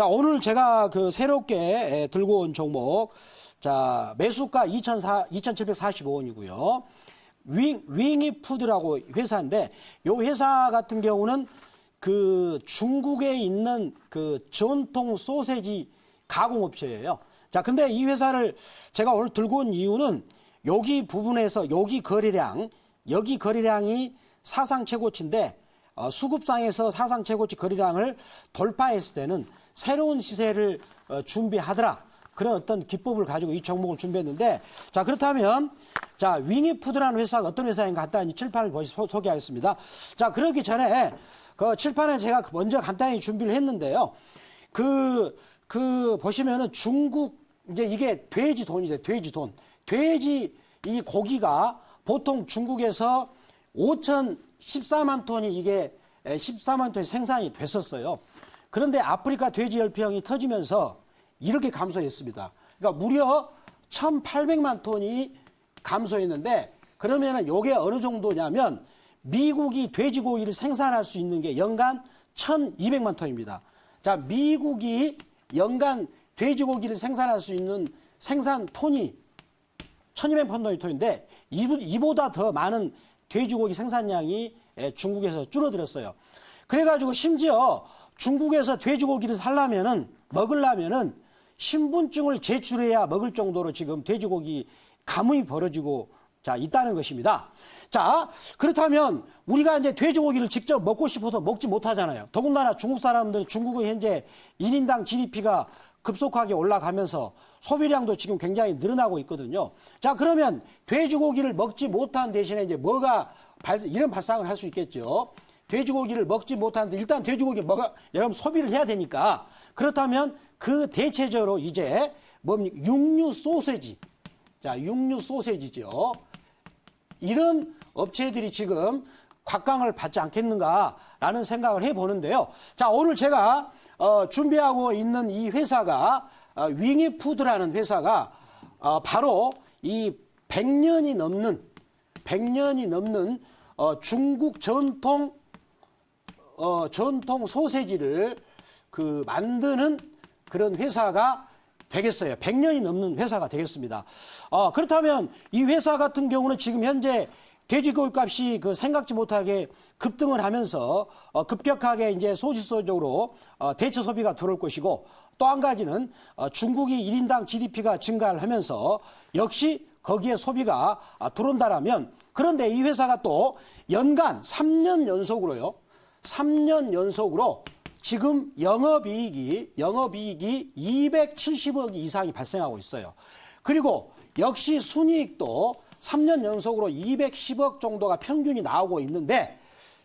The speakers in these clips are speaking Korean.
자, 오늘 제가 그 새롭게 에, 들고 온 종목, 자, 매수가 2,400 2,745원이고요. 윙, 윙이 푸드라고 회사인데, 요 회사 같은 경우는 그 중국에 있는 그 전통 소세지 가공업체예요. 자, 근데 이 회사를 제가 오늘 들고 온 이유는 여기 부분에서 여기 거래량, 여기 거래량이 사상 최고치인데 어, 수급상에서 사상 최고치 거래량을 돌파했을 때는 새로운 시세를 어, 준비하더라. 그런 어떤 기법을 가지고 이 종목을 준비했는데 자 그렇다면 자 윙이푸드라는 회사가 어떤 회사인가 간단히 칠판을 보시- 소- 소개하겠습니다. 자 그러기 전에 그 칠판에 제가 먼저 간단히 준비를 했는데요. 그, 그, 보시면은 중국, 이제 이게 돼지 돈이죠. 돼지 돈. 돼지 이 고기가 보통 중국에서 5,014만 톤이 이게 14만 톤이 생산이 됐었어요. 그런데 아프리카 돼지 열병이 터지면서 이렇게 감소했습니다. 그러니까 무려 1,800만 톤이 감소했는데 그러면은 요게 어느 정도냐면 미국이 돼지고기를 생산할 수 있는 게 연간 1,200만 톤입니다. 자, 미국이 연간 돼지고기를 생산할 수 있는 생산 톤이 1200만 톤인데 이보다 더 많은 돼지고기 생산량이 에, 중국에서 줄어들었어요. 그래가지고 심지어 중국에서 돼지고기를 살려면은 먹으려면은 신분증을 제출해야 먹을 정도로 지금 돼지고기 가뭄이 벌어지고 자 있다는 것입니다. 자 그렇다면 우리가 이제 돼지고기를 직접 먹고 싶어도 먹지 못하잖아요. 더군다나 중국 사람들 중국은 현재 1인당 GDP가 급속하게 올라가면서 소비량도 지금 굉장히 늘어나고 있거든요. 자, 그러면 돼지고기를 먹지 못한 대신에 이제 뭐가 발, 이런 발상을 할 수 있겠죠. 돼지고기를 먹지 못하는데 일단 돼지고기 먹어, 여러분 소비를 해야 되니까 그렇다면 그 대체적으로 이제 뭡니까? 육류 소세지. 자, 육류 소세지죠. 이런 업체들이 지금 곽강을 받지 않겠는가라는 생각을 해보는데요. 자, 오늘 제가 어, 준비하고 있는 이 회사가 어, 윙이푸드라는 회사가 어, 바로 이 100년이 넘는 100년이 넘는 어, 중국 전통 어, 전통 소세지를 그 만드는 그런 회사가 되겠어요. 100년이 넘는 회사가 되겠습니다. 어, 그렇다면 이 회사 같은 경우는 지금 현재 돼지고기 값이 그 생각지 못하게 급등을 하면서 어, 급격하게 이제 소지소적으로 어, 대체 소비가 들어올 것이고 또 한 가지는 어, 중국이 1인당 GDP가 증가를 하면서 역시 거기에 소비가 아, 들어온다라면 그런데 이 회사가 또 연간 3년 연속으로요. 3년 연속으로 지금 영업이익이 영업이익이 270억 이상이 발생하고 있어요. 그리고 역시 순이익도 3년 연속으로 210억 정도가 평균이 나오고 있는데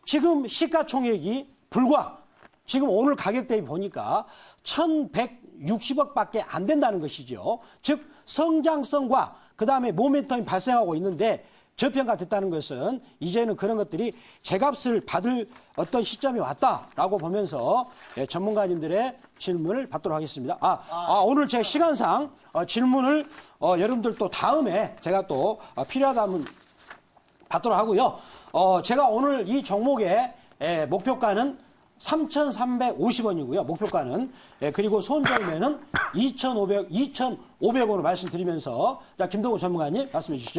지금 시가총액이 불과 지금 오늘 가격 대비 보니까 1160억밖에 안 된다는 것이죠. 즉 성장성과 그다음에 모멘텀이 발생하고 있는데 저평가 됐다는 것은 이제는 그런 것들이 제값을 받을 어떤 시점이 왔다라고 보면서 예, 전문가님들의 질문을 받도록 하겠습니다. 아, 아, 오늘 제 시간상 어, 질문을 어, 여러분들 또 다음에 제가 또 어, 필요하다면 받도록 하고요. 어, 제가 오늘 이 종목의 예, 목표가는 3,350원이고요. 목표가는. 예, 그리고 손절매는 2,500, 2,500원으로 말씀드리면서 자, 김동우 전문가님 말씀해 주시죠.